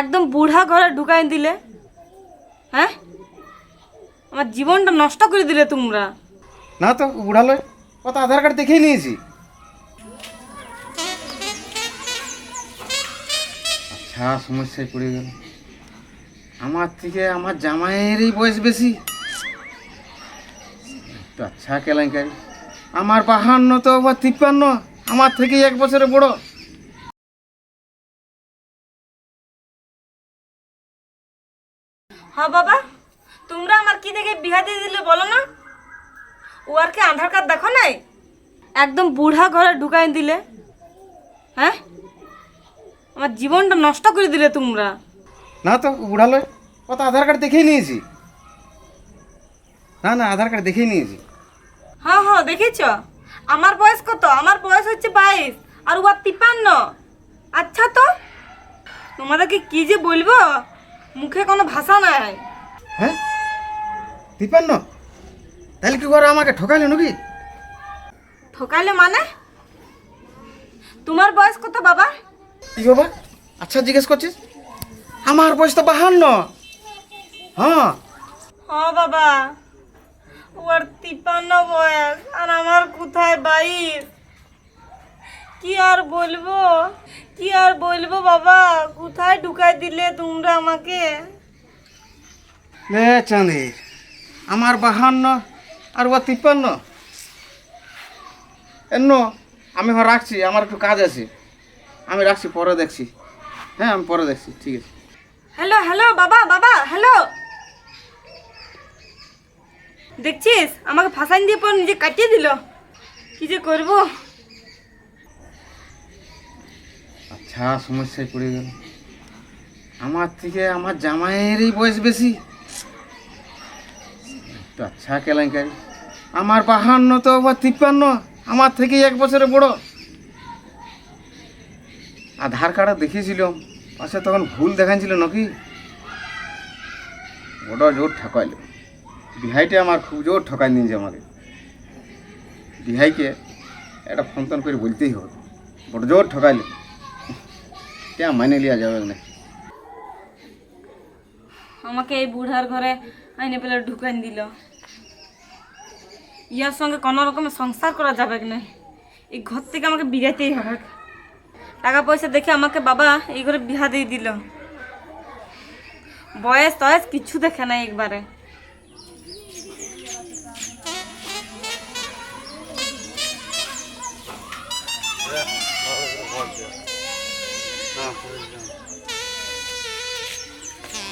একদম বুড়া ঘরে ঢুকাই দিলে হ্যাঁ? আমার জীবনটা নষ্ট করে দিলে তোমরা। না তো বুড়া লয় ও আধার কার্ড দেখেই নিয়েছি। আচ্ছা সমস্যায় পড়ে গেল। আমার থেকে আমার জামাইয়েরই বয়স বেশি। তো আচ্ছা কেলেঙ্কারি। আমার বাহান্ন তো আবার তিপ্পান্ন, আমার থেকে এক বছরে বড়। হ্যাঁ বাবা তোমরা আমার কি দেখে বিহা দিয়ে দিলে বলো না? ও আর কি আধার কার্ড দেখো নাই? একদম বুড়া ঘরে ঢুকাই দিলে। হ্যাঁ? আমার জীবনটা নষ্ট করে দিলে তোমরা। না তো বুড়া লয় ও তো আধার কার্ড দেখেই নিয়েছি। না না আধার কার্ড দেখেই নিয়েছি। হ্যাঁ হ্যাঁ দেখেছ আমার বয়স কত? আমার বয়স হচ্ছে বাইশ আর ও তিপান্ন আচ্ছা তো তোমাদেরকে কি যে বলব? মুখে কোনো ভাষা নাই। হ্যাঁ? তিপ্পান্ন তাহলে কি করে আমাকে ঠকাইলো নাকি? ঠকাইলে মানে? তোমার বয়স কত বাবা? কি বাবা? আচ্ছা জিজ্ঞেস করছিস? আমার বয়স তো বাহান্ন। হ্যাঁ। হ্যাঁ বাবা ওর তিপ্পান্ন বয়স আর আমার কোথায় বাইশ? কি আর বলব? কি আর বলব বাবা? কোথায় ঢুকাই দিলে তোমরা আমাকে? চাঁদি আমার বাহান্ন আর ও তিপ্পান্ন। এন্ন আমি এখন রাখছি আমার একটু কাজ আছে। আমি রাখছি পরে দেখছি। হ্যাঁ আমি পরে দেখছি ঠিক আছে। হ্যালো হ্যালো বাবা বাবা হ্যালো। দেখছিস? আমাকে ফাঁসাইন দিয়ে পর নিজে কাটিয়ে দিল। কি যে করব? আচ্ছা সমস্যায় পড়ে গেল। আমার থেকে আমার জামাইয়েরই বয়স বেশি। আচ্ছা কেলেঙ্কারি। আমার বাহান্ন তো আবার তিপ্পান্ন। আমার থেকে এক বছরে বড়। আধার কার্ডে দেখিয়েছিলাম। পাশে তখন ভুল দেখাচ্ছিল নাকি? বড় জোর ঠকাইল। বিহাইটা আমার খুব জোর ঠকাই নিয়েছে আমাকে। বিহাইকে একটা ফোন করে বলতেই হবে। বড় জোর ঠকাইলে। ત્યાં মাইনে লিয়া যাবে না। আমাকে এই বুড়ার ঘরে আইনে পেলে ঢুকান দিল। ইয়ার সঙ্গে কোনো রকমে সংসার করা যাবে না। এই ঘর থেকে আমাকে বিরাতেই হবে। টাকা পয়সা দেখে আমাকে বাবা এই ঘরে বিহা দিয়ে দিল। বয়স তয়স কিছু দেখে না একবারে।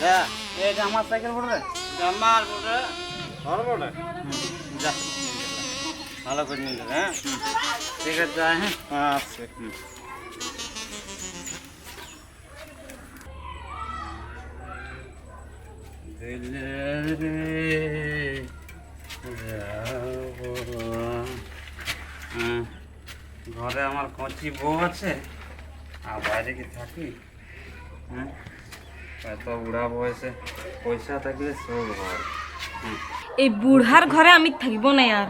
যা আমার সাইকেল বড় রে। জামাল বলে বড় বড় যা। ভালো করে নিলে হ্যাঁ? ঠিক আছে হ্যাঁ? আচ্ছা। হ্যাঁ, ঘরে আমার কচি বউ আছে। আর বাইরে কি থাকি? হ্যাঁ এত বুড়া বয়সে পয়সা থাকলে সব হয় এই বুড়ার ঘরে আমি থাকব না আর।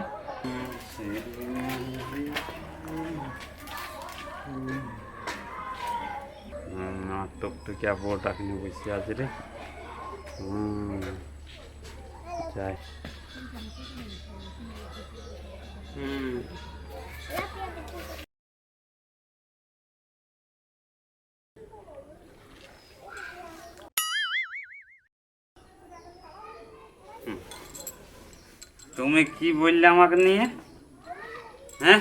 টুকটুকিয়া বউটাকে নিয়ে বসে আছে রে। যাই। হুম হুম। তুমি কি বললে আমাকে নিয়ে? হ্যাঁ?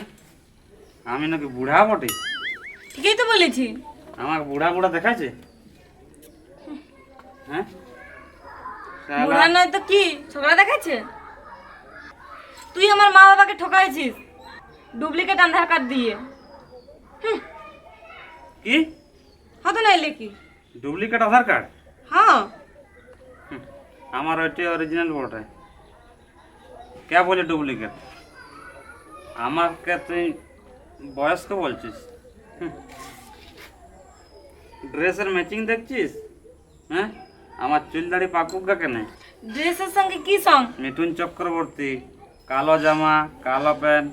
আমি নাকি বুড়া বটে? ঠিকই তো বলেছি। আমাকে বুড়া বুড়া দেখাচ্ছে হ্যাঁ? বুড়া নয় তো কি? ছোকরা দেখাচ্ছে তুই আমার মা বাবাকে ঠকাইছিস ডুপ্লিকেট আধার কার্ড দিয়ে। কি? হতো নাইলে কি? Duplicate Aadhaar card? হ্যাঁ। আমার ওইটাই অরিজিনাল বটে। কে বলে ডুপ্লিকেট আমাকে তুই বয়স্ক বলছিস। ড্রেসের ম্যাচিং দেখছিস? হ্যাঁ? আমার চুল দাড়ি পাকুক গা কেন? ড্রেসের সঙ্গে কি সং? মিঠুন চক্রবর্তী কালো জামা কালো প্যান্ট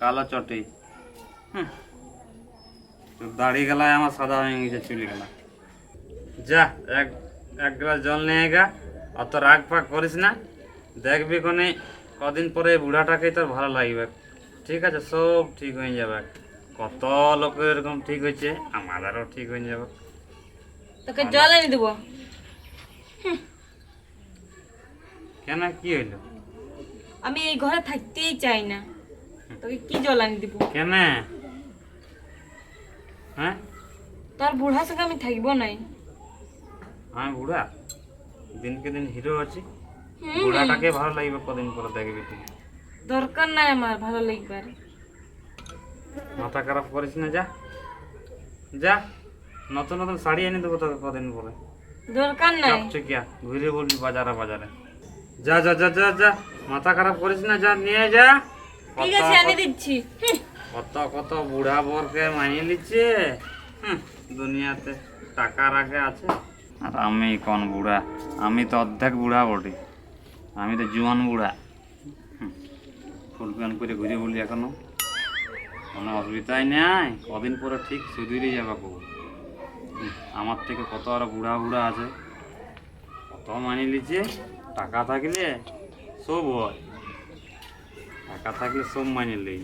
কালো চটি। হুম। দাড়ি গেলায় আমার সাদা হয়ে গেছে চুলি গেলা। যা এক এক গ্লাস জল নিয়ে গা। অত রাগ ফাগ করিস না। দেখবি কোনে কদিন পরে বুড়াটাকেই তোর ভালো লাগবে। ঠিক আছে সব ঠিক হয়ে যাবে। কত লোকের এরকম ঠিক হয়েছে আমাদেরও ঠিক হয়ে যাবে। তোকে জল এনে দেবো। কেন কি হইল? আমি এই ঘরে থাকতেই চাই না। তোকে কি জল আনি দিব? কেন? হ্যাঁ? তোর বুড়ার সঙ্গে আমি থাকব নাই। আমি বুড়া? দিনকে দিন হিরো আছি। বুড়াটাকে ভালো লাগবে কদিন পরে দেখবি তুই। দরকার নাই আমার ভালো লাগবার মাথা খারাপ করিস না যা। যা নতুন নতুন শাড়ি এনে দেবো তোকে কদিন পরে। দরকার নাই। চকচকিয়া ঘুরে বলবি বাজারে বাজারে। যা যা যা যা যা মাথা খারাপ করিস না যা নিয়ে যা। ঠিক কত- আছে এনে দিচ্ছি। কত কত বুড়া বরকে মানিয়ে নিচ্ছে হুম, দুনিয়াতে টাকা রাখে আছে। আর আমি কোন বুড়া? আমি তো অর্ধেক বুড়া বটি। আমি তো জুয়ান বুড়া। ফুল প্যান্ট করে ঘুরে বলি এখনও। কোনো অসুবিধাই নাই। কদিন পরে ঠিক সুধুরে যাবে কবু আমার থেকে কত আর বুড়া বুড়া আছে। কত মানিয়ে নিচ্ছে টাকা থাকলে সব হয়। টাকা থাকলে সব মানিয়ে লই।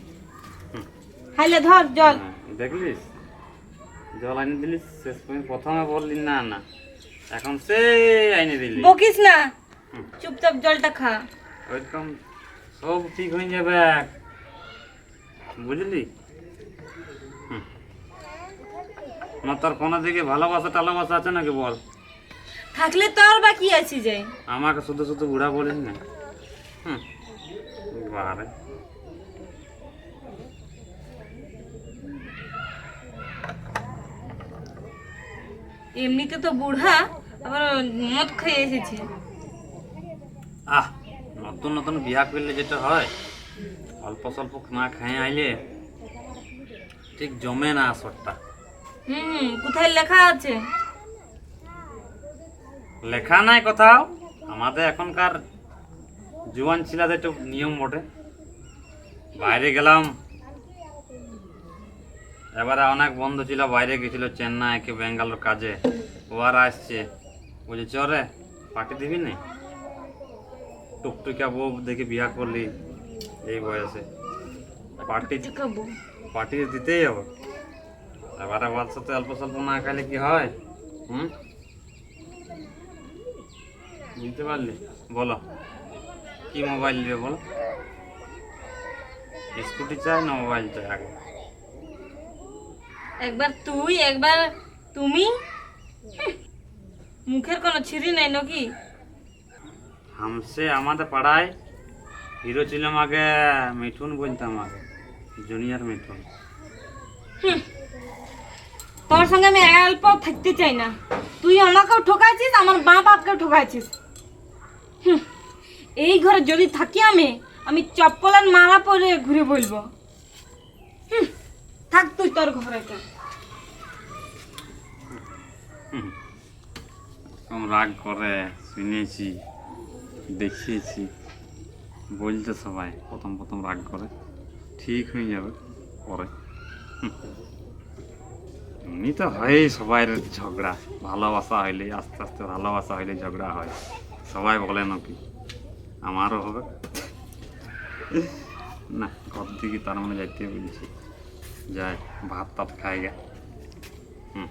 হাইলে ধর জল। হ্যাঁ, দেখলিস? জল আনি দিলিস শেষ পর্যন্ত প্রথমে বললি না না। এখন সে আইনে দিলি। বকিস না। চুপচাপ জলটা খা। একদম সব ঠিক হয়ে যাবে। বুঝলি? হুম। না তোর কোনো দিকে ভালোবাসা টালোবাসা আছে নাকি বল? থাকলে তোর বাকি আছে যাই আমাকে শুধু শুধু বুড়া বলিস না। হুম। বারে এমনিতে তো বুড়া আবার মদ খেয়ে এসেছে। আহ নতুন নতুন বিয়া করলে যেটা হয় অল্প স্বল্প না খেয়ে আইলে ঠিক জমে না আসরটা। হুম কোথায় লেখা আছে? লেখা নাই কোথাও আমাদের এখনকার জুয়ান ছিলাদের একটু নিয়ম বটে। বাইরে গেলাম এবারে অনেক বন্ধু ছিল বাইরে গেছিল চেন্নাই কি বেঙ্গালোর কাজে। ওরা আসছে। বলছে চরে পার্টি দিবি না? টুকটুকিয়া বউ দেখে বিয়া করলি এই বয়সে। পার্টি পার্টি দিতেই হবে। এবারে বাদ সাথে অল্প স্বল্প না খাইলে কি হয়? হুম? বুঝতে পারলি? বলো। কি মোবাইল নেবে বলো? স্কুটি চাই না মোবাইল চাই আগে? একবার তুই একবার তুমি? মুখের কোনো ছিরি নাই নাকি? হামসে আমাদের পাড়ায় হিরো ছিলাম আগে মিঠুন বলতাম আগে জুনিয়র মিঠুন তোর সঙ্গে আমি অল্প থাকতে চাই না তুই আমাকেও ঠকাইছিস আমার মা বাপকেও ঠকাইছিস এই ঘরে যদি থাকি আমি আমি চপ্পলের মালা পরে ঘুরে বলব থাক তুই তোর ঘরে রাগ করে শুনেছি দেখিয়েছি। বলছে সবাই, প্রথম প্রথম রাগ করে। ঠিক হয়ে যাবে পরে। এমনি তো হয় সবাই ঝগড়া। ভালোবাসা হইলে, আস্তে আস্তে ভালোবাসা হইলে ঝগড়া হয়। সবাই বলে নাকি? আমারও হবে। না, ঘর দিকে তার মানে যাইতে বলছি। যাই, ভাত টাত খাই গা। হুম।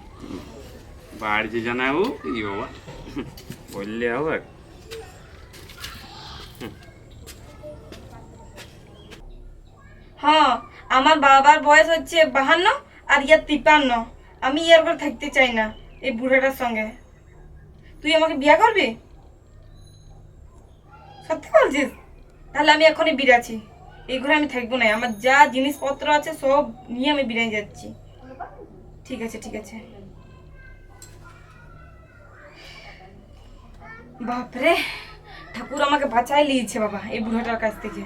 বাড়ি যে জানাব? কি বাবা? বললে হবে। হ্যাঁ আমার বাবার বয়স হচ্ছে বাহান্ন আর ইয়ার তিপান্ন আমি ইয়ার ঘরে থাকতে চাই না এই বুড়াটার সঙ্গে। তুই আমাকে বিয়া করবি? সত্যি বলছিস? তাহলে আমি এখনই বিরাছি এই ঘরে আমি থাকব না। আমার যা জিনিসপত্র আছে সব নিয়ে আমি বিরিয়ে যাচ্ছি। ঠিক আছে ঠিক আছে। বাপরে, ঠাকুর আমাকে বাঁচাই লিয়েছে বাবা এই বুড়াটার কাছ থেকে।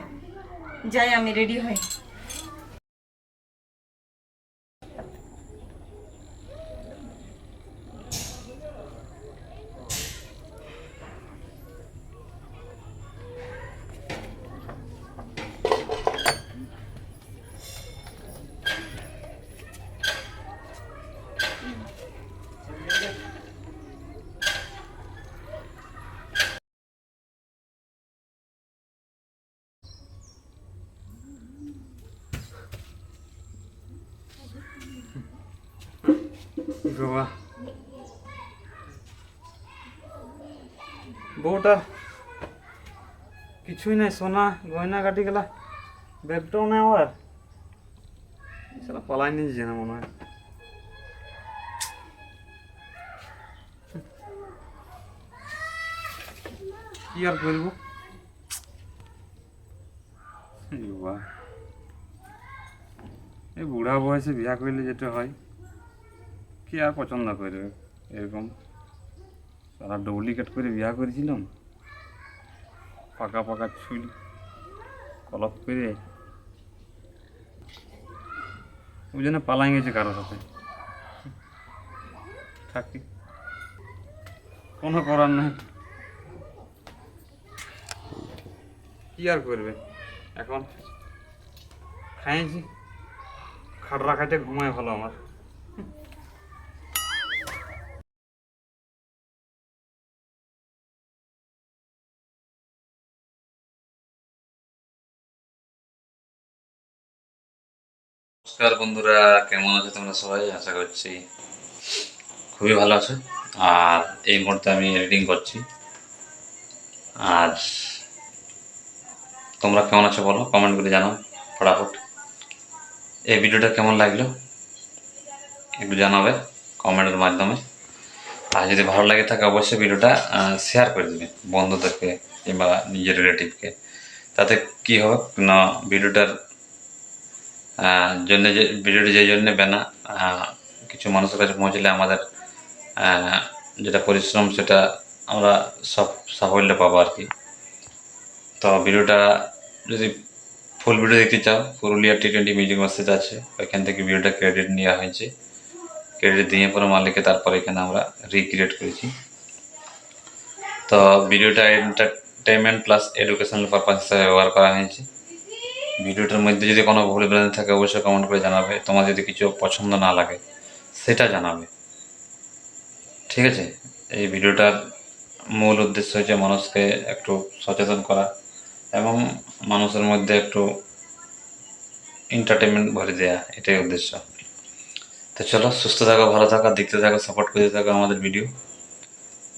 যাই, আমি রেডি হই। বাবা বউটা কিছুই নাই সোনা গয়না কাটি গেলা ব্যাগটাও নেই আমার সেটা পলাই নিয়ে না মনে হয় কি আর করব এই বুড়া বয়সে বিয়া করলে যেটা হয় কি আর পছন্দ করবে এরকম সারা ডুপ্লিকেট করে বিয়া করেছিলাম। পাকা পাকা চুল, কলপ করে। ওই জন্য পালাই গেছে কারোর সাথে। থাকি। কোনো করার নেই। কি আর করবে? এখন খাইছি। খাটরা খাইতে ঘুমায় ভালো আমার। নমস্কার বন্ধুরা, কেমন আছো তোমরা সবাই? আশা করছি খুবই ভালো আছো। আর এই মুহূর্তে আমি এডিটিং করছি। আর তোমরা কেমন আছো বলো? কমেন্ট করে জানাও, ফটাফট। এই ভিডিওটা কেমন লাগল? একটু জানাবে কমেন্টের মাধ্যমে। আর যদি ভালো লাগে থাকে, অবশ্যই ভিডিওটা শেয়ার করে দেবে বন্ধুদেরকে কিংবা নিজের রিলেটিভকে তাতে কি হবে না ভিডিওটার জন্য যে ভিডিওটি যে জন্য বেনা কিছু মানুষের কাছে পৌঁছলে আমাদের যেটা পরিশ্রম সেটা আমরা সব সাফল্য পাবো আর কি। তো ভিডিওটা যদি ফুল ভিডিও দেখতে চাও, Purulia T twenty music message আছে, ওইখান থেকে ভিডিওটা ক্রেডিট নেওয়া হয়েছে। ক্রেডিট দিয়ে পরে মালিককে তারপরে এখানে আমরা রিক্রিয়েট করেছি। তো ভিডিওটা এন্টারটেনমেন্ট প্লাস এডুকেশনাল পারপাস হিসাবে ব্যবহার করা হয়েছে। ভিডিওটার মধ্যে যদি কোনো ভুল ভ্রান্তি থাকে, অবশ্যই কমেন্ট করে জানাবে। তোমার যদি কিছু পছন্দ না লাগে, সেটা জানাবে। ঠিক আছে? এই ভিডিওটার মূল উদ্দেশ্য হচ্ছে মানুষকে একটু সচেতন করা এবং মানুষের মধ্যে একটু এন্টারটেনমেন্ট ভরে দেওয়া এটাই উদ্দেশ্য। তো চলো, সুস্থ থাকো, ভালো থাকো, দেখতে থাকো সাপোর্ট করতে থাকো আমাদের ভিডিও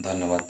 ধন্যবাদ।